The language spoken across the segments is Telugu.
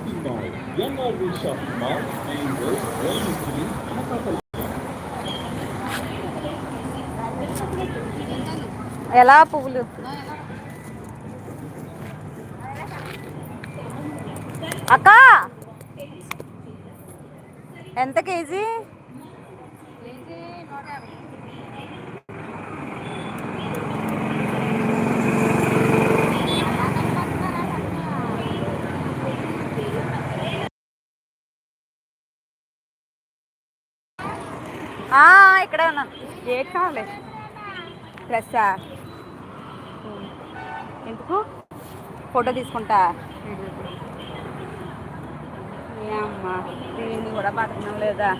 Shopping mall MRV shopping mall main road railway ఎలా పువ్వులు? అక్క! ఎంత కేజీ? ఎక్కడ ఉన్నాను ఏ కావాలి? డ్రెస్సా? ఎందుకు? ఫోటో తీసుకుంటా. అమ్మా దీన్ని కూడా పట్టడం లేదా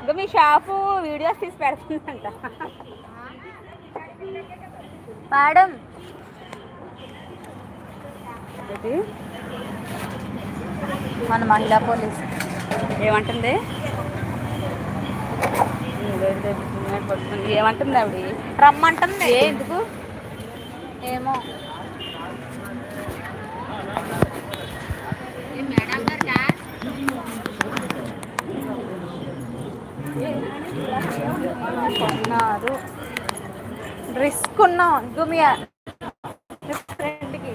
ఇంకా మీ షాపు వీడియోస్ తీసి పెడుతుందంట. మేడం? మన మహిళా పోలీస్. ఏమంటుంది? ఏమంటుంది ఆవిడ? రమ్మంటుంది. ఏ ఎందుకు? ఏమో. కొన్నారు. డ్రెస్ కొన్నాం గుమి ఫ్రెండ్కి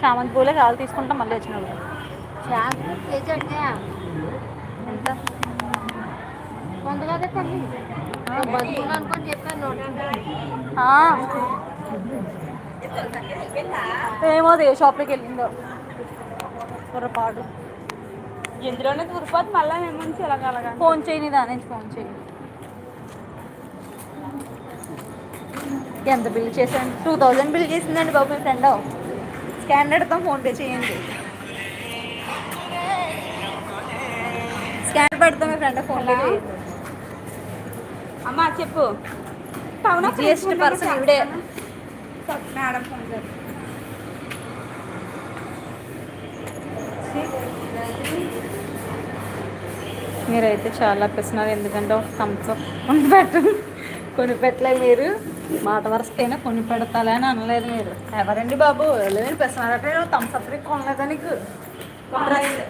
చామంతి పూలే కావాలి తీసుకుంటాం మళ్ళీ వచ్చినప్పుడు ఎంత? ఆ. ఏమో అది ఏ షాప్కి వెళ్ళిందో. పొరపాటు ఇందులోనే దూరిపోతే మళ్ళీ మేము చిలకలగా ఫోన్ చేయని దాని నుంచి ఫోన్ చేయి. ఎంత బిల్ చేశాను? టూ థౌజండ్ బిల్ చేసిందండి బాబు మీ ఫ్రెండ్. స్కాన్ పెడతాం ఫోన్పే చేయండి. స్కాన్ పెడతాం మీ ఫ్రెండ్ చేయండి. అమ్మా చెప్పు. పవన జిఎస్టీ పర్సన్ ఇవిడే. మేడం ఫోన్ చేసి మీరైతే చాలా పిస్తున్నారు ఎందుకంటే ఒక థమ్స్ అప్ కొని పెట్ట కొని పెట్టలే మీరు. మాట వరుసకైనా కొని పెడతాలే అని అనలేదు మీరు. ఎవరండి బాబు? లేదు పిస్తున్నారంటే థమ్స్ అప్ కొనలేదా నీకు? కొనలేదు.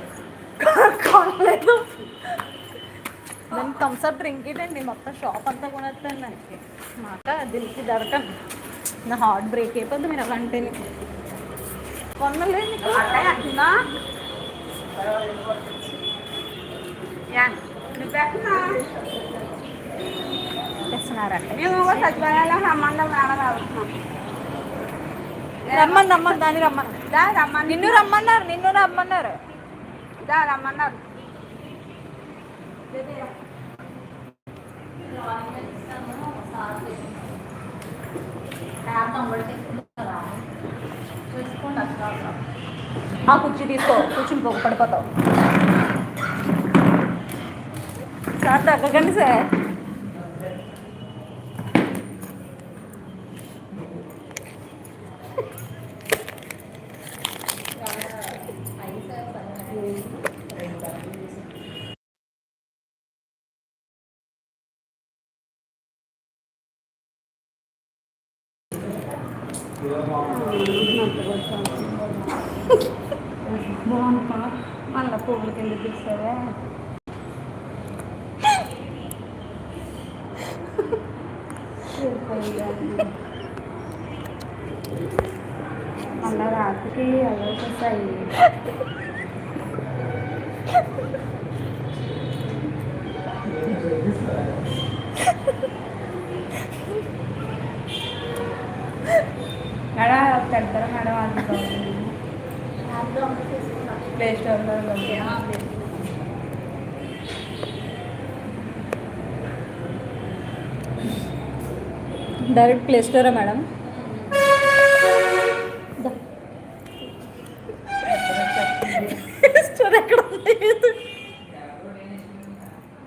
కొనలేదు. నేను థమ్స్ అప్ డ్రింక్ ఇదండి. మొత్తం షాప్ అంతా కొనేస్తాను నాకు మాట దిల్కి దడకం నా హార్ట్ బ్రేక్ అయిపోద్ది మీరు అలా అంటే కొనలేదు నీకు? తెస్తున్నారంటే మేము కూడా సచివాలయంలో రమ్మని రమ్మని దాన్ని రమ్మని దా రమ్మని నిన్ను రమ్మన్నారు నిన్ను రమ్మన్నారు దా రమ్మన్నారు ఆ కుర్చీ తీసుకో కూర్చుని పడిపోతావు సార్ తగ్గకండి సార్ బాగుంటా మళ్ళీ పువ్వులు కింద తీసావే మళ్ళీ రాత్రికి అలవాటు వస్తాయి మేడం పెడతారా మేడం అది ప్లే స్టోర్లో డైరెక్ట్ ప్లే స్టోరా మేడం. దా.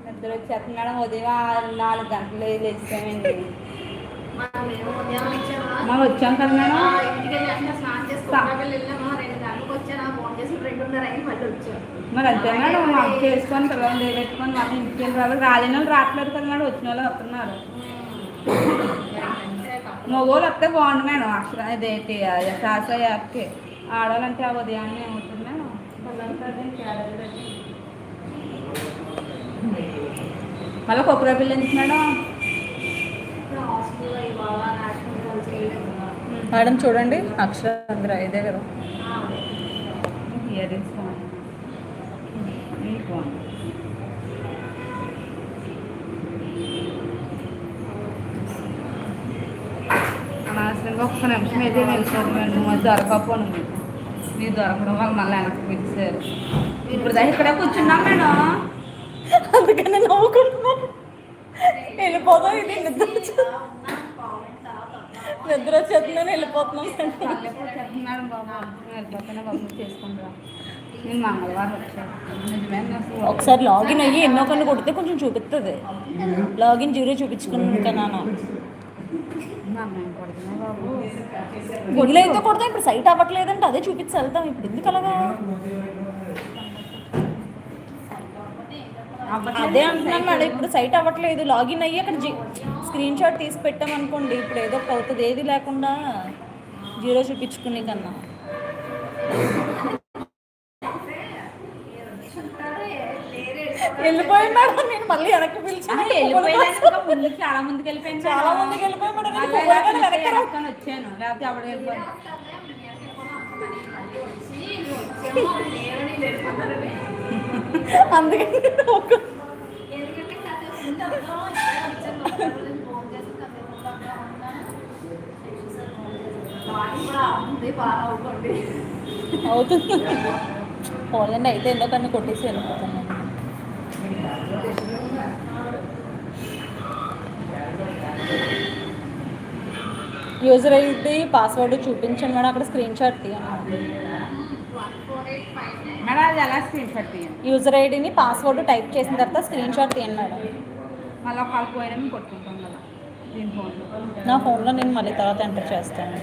నిద్ర వచ్చేస్తున్నాడు ఉదయం ఆరు నాలుగు గంటలు లేచామండి మనం వచ్చాం కదా మేడం. మరి అంతే మేడం మాకు చేసుకొని పిల్లలు మళ్ళీ ఇంటికి వెళ్ళి రావాలి. రాలేని వాళ్ళు రావట్లేదు కదా మేడం వచ్చిన వాళ్ళు వస్తున్నారు. మగోళ్ళు వస్తే బాగుండు మేడం. అక్షర ఇదేంటి శాస యాప్కి ఆడవాళ్ళంటే ఆ ఉదయాన్నే ఏమవుతుంది మేడం? మళ్ళీ కొబ్బరి బిల్లు ఎందుకు మేడం? మేడం చూడండి అక్షరాంధ్ర ఇదే కదా. ఇయర్ రింగ్స్ బాగుంది ఇది బాగుంది అనవసరంగా ఒక్క నిమిషం అయితే వెళ్తారు మేడం మరి దొరకపోను మీరు దొరకడం వల్ల మళ్ళీ వెనక్కి పిలిచారు ఇప్పుడు ఇక్కడ కూర్చున్నాం మేడం. అందుకని నవ్వుకుంటున్నాను వెళ్ళిపోదాం ఇది నిద్ర. నిద్ర వచ్చేస్తుందని వెళ్ళిపోతున్నాం. మేడం బాబు. వెళ్ళిపోతేనే బాబు చేసుకుంటారా నేను మంగళవారం వచ్చాను. ఒకసారి లాగిన్ అయ్యి ఎన్నో కన్ను కొడితే కొంచెం చూపిస్తుంది లాగిన్ జీరో చూపించుకున్నాను బాబు గుడిలో అయితే కొడతాం ఇప్పుడు సైట్ అవ్వట్లేదంటే అదే చూపించి వెళ్తాం ఇప్పుడు ఎందుకు అలాగా? అదే అంటున్నాను మేడం. ఇప్పుడు సైట్ అవ్వట్లేదు. లాగిన్ అయ్యి అక్కడ స్క్రీన్ షాట్ తీసి పెట్టామనుకోండి ఇప్పుడు ఏదో ఒకటి అవుతుంది ఏది లేకుండా జీరో చూపించుకునే కన్నా. వెళ్ళిపోయి మేడం నేను మళ్ళీ వెనక్కి పిలిచాను వెళ్ళిపోయినాక ముందుకు చాలా ముందుకు వెళ్ళిపోయింది చాలా ముందుకు వెళ్ళిపోయి మేడం వచ్చాను లేకపోతే అప్పుడు వెళ్ళిపోయాను అందుకని అవుతుంది. పోలండి అయితే ఎందుకన్నా కొట్టేసి వెళ్ళిపోతాను యూజర్ ఐడి పాస్వర్డ్ చూపించండి మేడం అక్కడ స్క్రీన్ షాట్ తీయండి మేడం అది ఎలా స్క్రీన్ షాట్ తీయండి యూజర్ ఐడిని పాస్వర్డ్ టైప్ చేసిన తర్వాత స్క్రీన్ షాట్ తీయండి మేడం. మళ్ళీ కాల్ పోయినా కొట్టుకుంటాం కదా నా ఫోన్లో నేను మళ్ళీ తర్వాత ఎంటర్ చేస్తాను.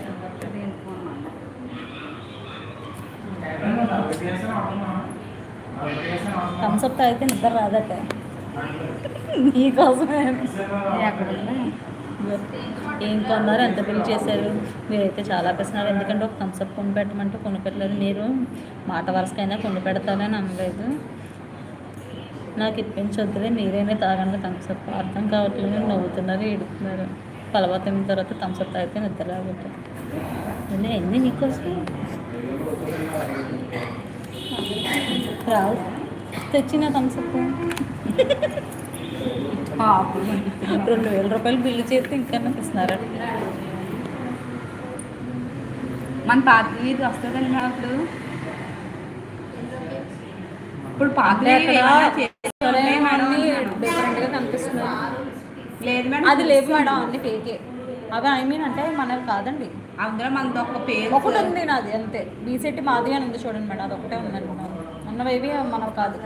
థమ్స్అప్ తాగితే నిద్ర రాదట. నీకోసమే ఏం కొన్నారు? ఎంత బిల్ చేశారు? మీరైతే చాలా పెస్తున్నారు ఎందుకంటే ఒక థమ్స్అప్ కొని పెట్టమంటే కొని పెట్టలేదు మీరు మాట వరసకైనా కొని పెడతారని అనలేదు. నాకు ఇప్పించొద్దులే. మీరైనా తాగండి. థమ్స్అప్ అర్థం కావట్లేదు. నవ్వుతున్నారు ఏడుతున్నారు పలవ తిన్న తర్వాత థమ్స్అప్ తాగితే నిద్ర రాబట్టు ఎన్ని నీకోసం? రావు. తెచ్చిన థమ్స్అప్ రెండు వేల రూపాయలు బిల్లు చేస్తే ఇంకా ఇస్తున్నారు మన పాత ఇది వస్తుందండి మేడం ఇప్పుడు ఇప్పుడు పాత లేదు మేడం అది లేదు మేడం అన్ని ఫేకే అవి ఐ మీన్ అంటే మనవి కాదండి. అందులో మనది ఒక పేరు ఒకటి ఉంది నాది అంతే. బీసెట్ మాది అని ఉంది చూడండి మేడం అది ఒకటే ఉందండి. ఉన్నవేవి మనవి కాదు.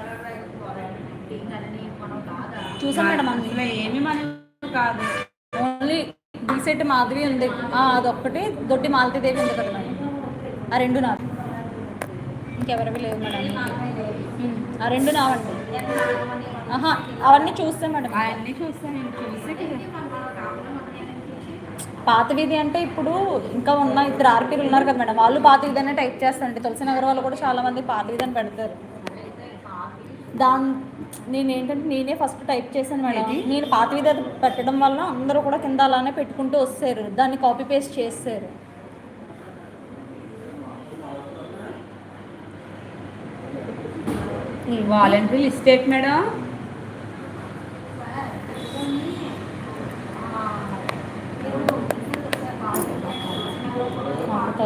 చూసాం మేడం అందులో ఏమి మనం కాదు. ఓన్లీ బీసెట్ మాధవి ఉంది అదొక్కటి దొడ్డి మాలతీదేవి ఉంది కదా మేడం. ఆ రెండు నాది ఇంకెవరివి లేవు మేడం. ఆ రెండు నావండి. ఆహా అవన్నీ చూస్తాం మేడం. అవన్నీ చూస్తాను చూసి పాత వీధి అంటే ఇప్పుడు ఇంకా ఉన్న ఇద్దరు ఆర్పీలు ఉన్నారు కదా మేడం. వాళ్ళు పాత వీధి అనే టైప్ చేస్తారండి. తులసి నగర్ వాళ్ళు కూడా చాలా మంది పాత వీధి అని పెడతారు. దాని నేను ఏంటంటే నేనే ఫస్ట్ టైప్ చేశాను మేడం. నేను పాత వీధి అది పెట్టడం వల్ల అందరూ కూడా కింద అలానే పెట్టుకుంటూ వస్తారు. దాన్ని కాపీ పేస్ట్ చేస్తారు. వాలంటరీ లిస్ట్ ఏంటి మేడం? మాకు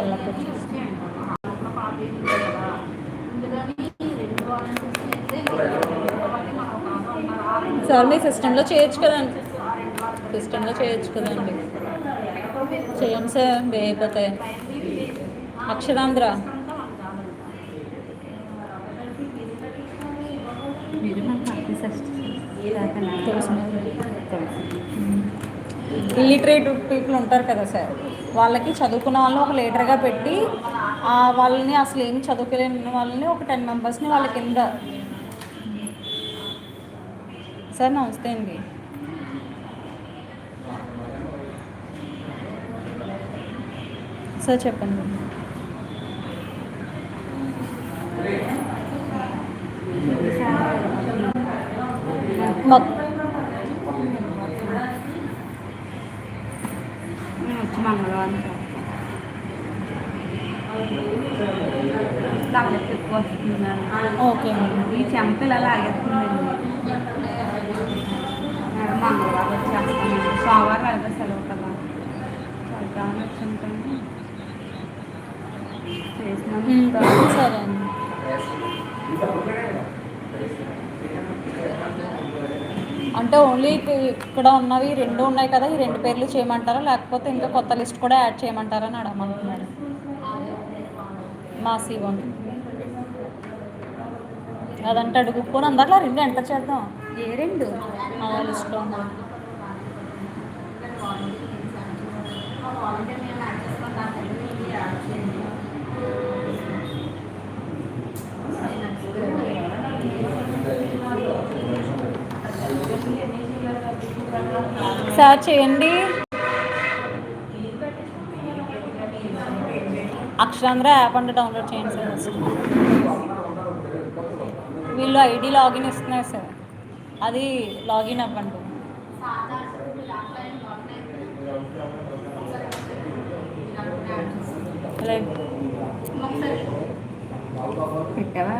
మీ సిస్టంలో చేయొచ్చు కదండి. సిస్టంలో చేయొచ్చు కదండి. చేయండి సార్ వేయకపోతే. అక్షరాంధ్ర. ఇల్లిటరేట్ పీపుల్ ఉంటారు కదా సార్ వాళ్ళకి చదువుకున్న వాళ్ళని ఒక లీడర్గా పెట్టి ఆ వాళ్ళని అసలు ఏమి చదువుకోలేని వాళ్ళని ఒక టెన్ మెంబర్స్ని వాళ్ళ కింద సార్ నమస్తే అండి సార్ చెప్పండి మొత్తం నేను వచ్చి మంగళవారం లాగెత్తి ఎక్కువ వస్తుందండి ఓకే మేడం ఈ చెంపలు అలా ఆగేస్తుందండి మేడం మంగళవారం వచ్చేస్తామండి సోమవారం సెలవు కదా సరే అండి అంటే ఓన్లీ ఇక్కడ ఉన్నవి రెండు ఉన్నాయి కదా ఈ రెండు పేర్లు చేయమంటారా? లేకపోతే ఇంకా కొత్త లిస్ట్ కూడా యాడ్ చేయమంటారా అని అడగమంటున్నాడు. మా సీవన్ అదంటే అడుగుకొని అందరిలో రెండు ఎంటర్ చేద్దాం. ఏ రెండు? లిస్ట్లో సార్ చేయండి. అక్షరాంధ్ర యాప్ అంటే డౌన్లోడ్ చేయండి సార్. వీళ్ళు ఐడి లాగిన్ ఇస్తున్నారు సార్. అది లాగిన్ అవ్వండి. పెట్టావా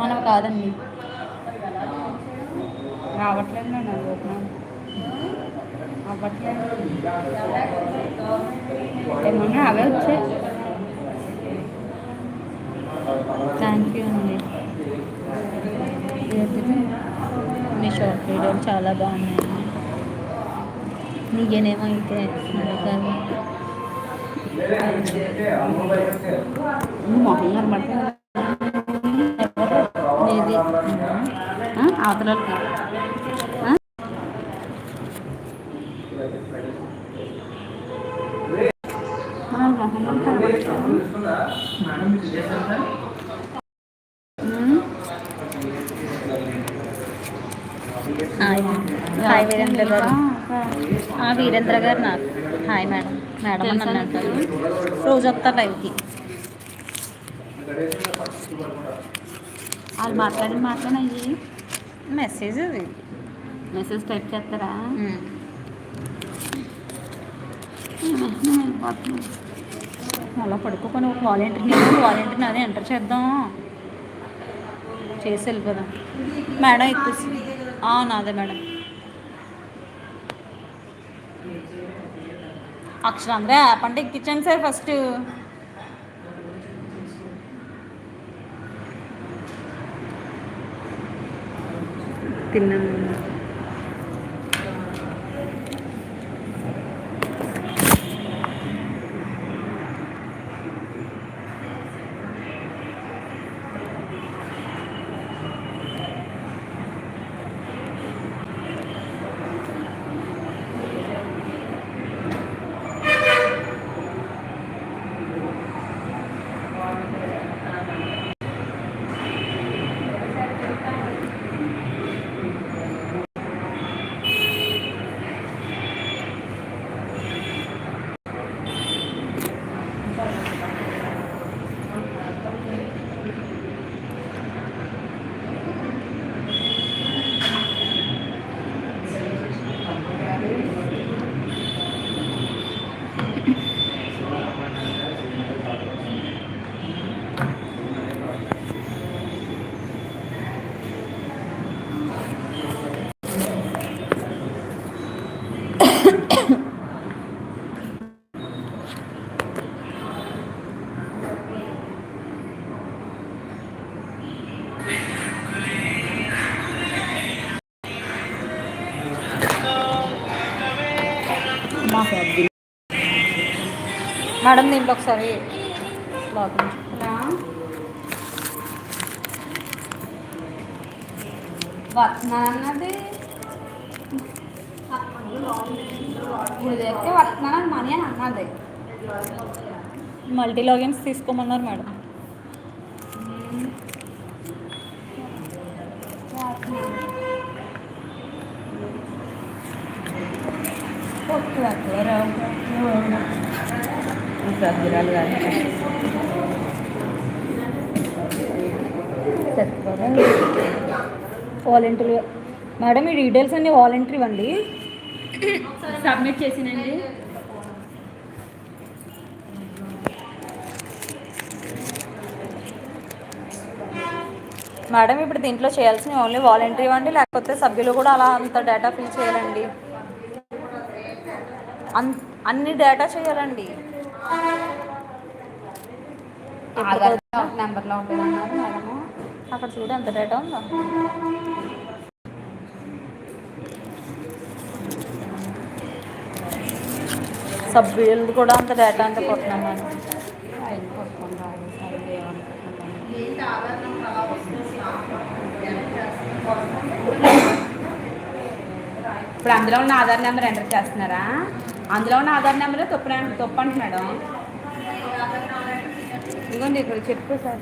మనం కాదండి. రావట్లేదు నేను అనుకుంటున్నాను అవ్వట్లేదు ఏమన్నా అవే వచ్చాయి థ్యాంక్ యూ అండి మీ షార్ట్ వీడియోలు చాలా బాగున్నాయి నీకేనేమో అయితే కాదు మొహం కనబడుతుంది నీది హాయ్. వీరేంద్ర గారు. వీరేంద్ర గారు నాకు హాయ్ మేడం. మేడం అని నన్ను అంటారు రోజు వస్తారు లైవ్కి వాళ్ళు మాట్లాడిన మాట్లాడి మెసేజ్ అది. మెసేజ్ టైప్ చేస్తారా? ఉమ్. అలా పడుకోకొని ఒక వాలంటీర్ని వాలంటీర్ని అదే ఎంటర్ చేద్దాం. చేసి వెళ్ళిపోదాం. మేడం ఎక్కువ నాదే మేడం. అక్షరాంధ్ర యాప్ అంటే ఎక్కించండి సార్ ఫస్ట్ తిన్నాను. మేడం దీంట్లో ఒకసారి వస్తున్నానన్నది ఇప్పుడు చెప్తే వస్తున్నానని మనీ అని అన్నది. మల్టీ లాగిన్స్ తీసుకోమన్నారు మేడం. సభ్యురాలు వాలంటరీ మేడం ఈ డీటెయిల్స్ అన్ని వాలంటరీ అండి. సబ్మిట్ చేసినండి. మేడం ఇప్పుడు దీంట్లో చేయాల్సిన ఓన్లీ వాలంటరీ అండి లేకపోతే సభ్యులు కూడా అలా అంత డేటా ఫిల్ చేయాలండి అన్ని డేటా చేయాలండి. ఆధార్ నెంబర్లో మేడము. అక్కడ చూడు ఎంత డేటా ఉందో. సభ్యులు కూడా అంత డేటా అంత కొట్టినాం మేడం ఆయన కొట్టుకొని రాదు సరే ఏమనుకుంటున్నాను ఇప్పుడు అందులో ఉన్న ఆధార్ నెంబర్ ఎంటర్ చేస్తున్నారా? అందులో ఉన్న ఆధార్ నెంబర్ తప్పు తప్పు అంటున్నాడు ఇదిగోండి ఇక్కడ చెప్పు సార్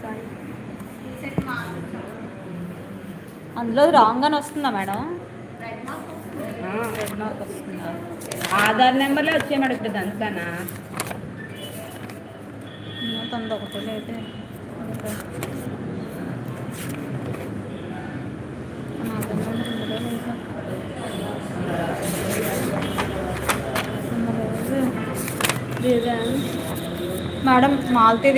అందులో రాంగ్ అని వస్తుందా మేడం? రెడ్ మార్క్ వస్తుందా? ఆధార్ నెంబర్లే వచ్చాయి మేడం ఇప్పుడు అంతానా తొందర ఒకటి అయితే ఓకే. నా దగ్గర ఉందో లేదో. ఉందో లేదో. లేదా? మేడం మాల్తీ